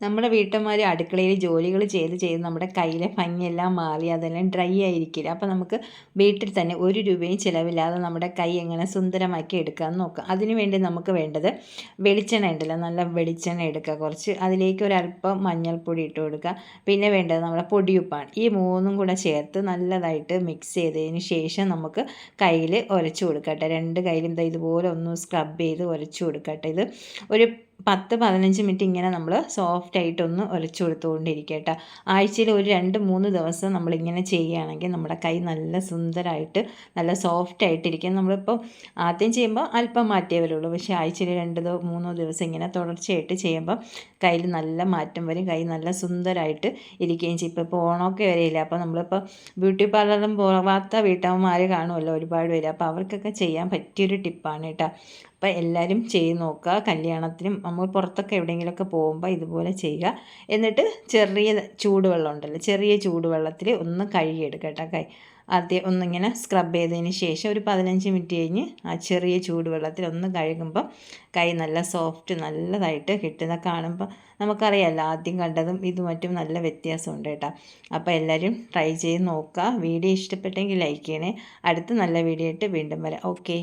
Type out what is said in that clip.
നമ്മുടെ വീട്ടമ്മമാർ അടുക്കളയിൽ ജോലികൾ ചെയ്ത് ചെയ്ത് നമ്മുടെ കയ്യിലെ ഭംഗിയെല്ലാം മാറി അതെല്ലാം ഡ്രൈ ആയിരിക്കില്ല. അപ്പോൾ നമുക്ക് വീട്ടിൽ തന്നെ ഒരു രൂപയും ചിലവില്ലാതെ നമ്മുടെ കൈ എങ്ങനെ സുന്ദരമാക്കി എടുക്കാമെന്ന് നോക്കാം. അതിനു വേണ്ടി നമുക്ക് വേണ്ടത് വെളിച്ചെണ്ണ ഉണ്ടല്ലോ നല്ല വെളിച്ചെണ്ണ എടുക്കുക. കുറച്ച് അതിലേക്ക് ഒരല്പം മഞ്ഞൾപ്പൊടി ഇട്ട് കൊടുക്കുക. പിന്നെ വേണ്ടത് നമ്മുടെ പൊടിയുപ്പാണ്. ഈ മൂന്നും കൂടെ ചേർത്ത് നല്ലതായിട്ട് മിക്സ് ചെയ്തതിന് ശേഷം നമുക്ക് കയ്യിൽ ഉരച്ചു കൊടുക്കട്ടെ രണ്ട് കയ്യിലും ഇതുപോലെ ഒന്ന് സ്ക്രബ് ചെയ്ത് ഉരച്ചു കൊടുക്കട്ടെ ഇത് ഒരു പത്ത് പതിനഞ്ച് മിനിറ്റ് ഇങ്ങനെ നമ്മൾ സോഫ്റ്റ് ആയിട്ടൊന്ന് ഒലച്ചു കൊടുത്തുകൊണ്ടിരിക്കുക ആഴ്ചയിൽ ഒരു രണ്ട് മൂന്ന് ദിവസം നമ്മളിങ്ങനെ ചെയ്യുകയാണെങ്കിൽ നമ്മുടെ കൈ നല്ല സുന്ദരമായിട്ട് നല്ല സോഫ്റ്റ് ആയിട്ടിരിക്കും. നമ്മളിപ്പോൾ ആദ്യം ചെയ്യുമ്പോൾ അല്പം മാറ്റിയേ വരുള്ളൂ പക്ഷേ ആഴ്ചയിൽ രണ്ട് മൂന്നോ ദിവസം ഇങ്ങനെ തുടർച്ചയായിട്ട് ചെയ്യുമ്പോൾ കയ്യിൽ നല്ല മാറ്റം വരും. കൈ നല്ല സുന്ദരമായിട്ട് ഇരിക്കുകയും ചെയ്യും. ഇപ്പോൾ ഇപ്പോൾ ഓണമൊക്കെ വരെയില്ല അപ്പോൾ നമ്മളിപ്പോൾ ബ്യൂട്ടി പാർലറും പോവാത്ത വീട്ടമ്മമാർ കാണുമല്ലോ ഒരുപാട് പേര്. അപ്പോൾ അവർക്കൊക്കെ ചെയ്യാൻ പറ്റിയൊരു ടിപ്പാണ് കേട്ടോ. അപ്പോൾ എല്ലാവരും ചെയ്ത് നോക്കുക. കല്യാണത്തിനും നമ്മൾ പുറത്തൊക്കെ എവിടെയെങ്കിലുമൊക്കെ പോകുമ്പോൾ ഇതുപോലെ ചെയ്യുക. എന്നിട്ട് ചെറിയ ചൂടുവെള്ളം ഉണ്ടല്ലോ ചെറിയ ചൂടുവെള്ളത്തിൽ ഒന്ന് കഴുകിയെടുക്കുക കേട്ടോ കൈ. ആദ്യം ഒന്നിങ്ങനെ സ്ക്രബ് ചെയ്തതിന് ശേഷം ഒരു പതിനഞ്ച് മിനിറ്റ് കഴിഞ്ഞ് ആ ചെറിയ ചൂടുവെള്ളത്തിൽ ഒന്ന് കഴുകുമ്പോൾ കൈ നല്ല സോഫ്റ്റ് നല്ലതായിട്ട് കിട്ടുന്ന കാണുമ്പോൾ നമുക്കറിയാമല്ലോ ആദ്യം കണ്ടതും ഇതുമറ്റും നല്ല വ്യത്യാസമുണ്ട് കേട്ടോ. അപ്പോൾ എല്ലാവരും ട്രൈ ചെയ്ത് നോക്കുക. വീഡിയോ ഇഷ്ടപ്പെട്ടെങ്കിൽ ലൈക്ക് ചെയ്യണേ. അടുത്ത നല്ല വീഡിയോ ആയിട്ട് വീണ്ടും വരാം. ഓക്കെ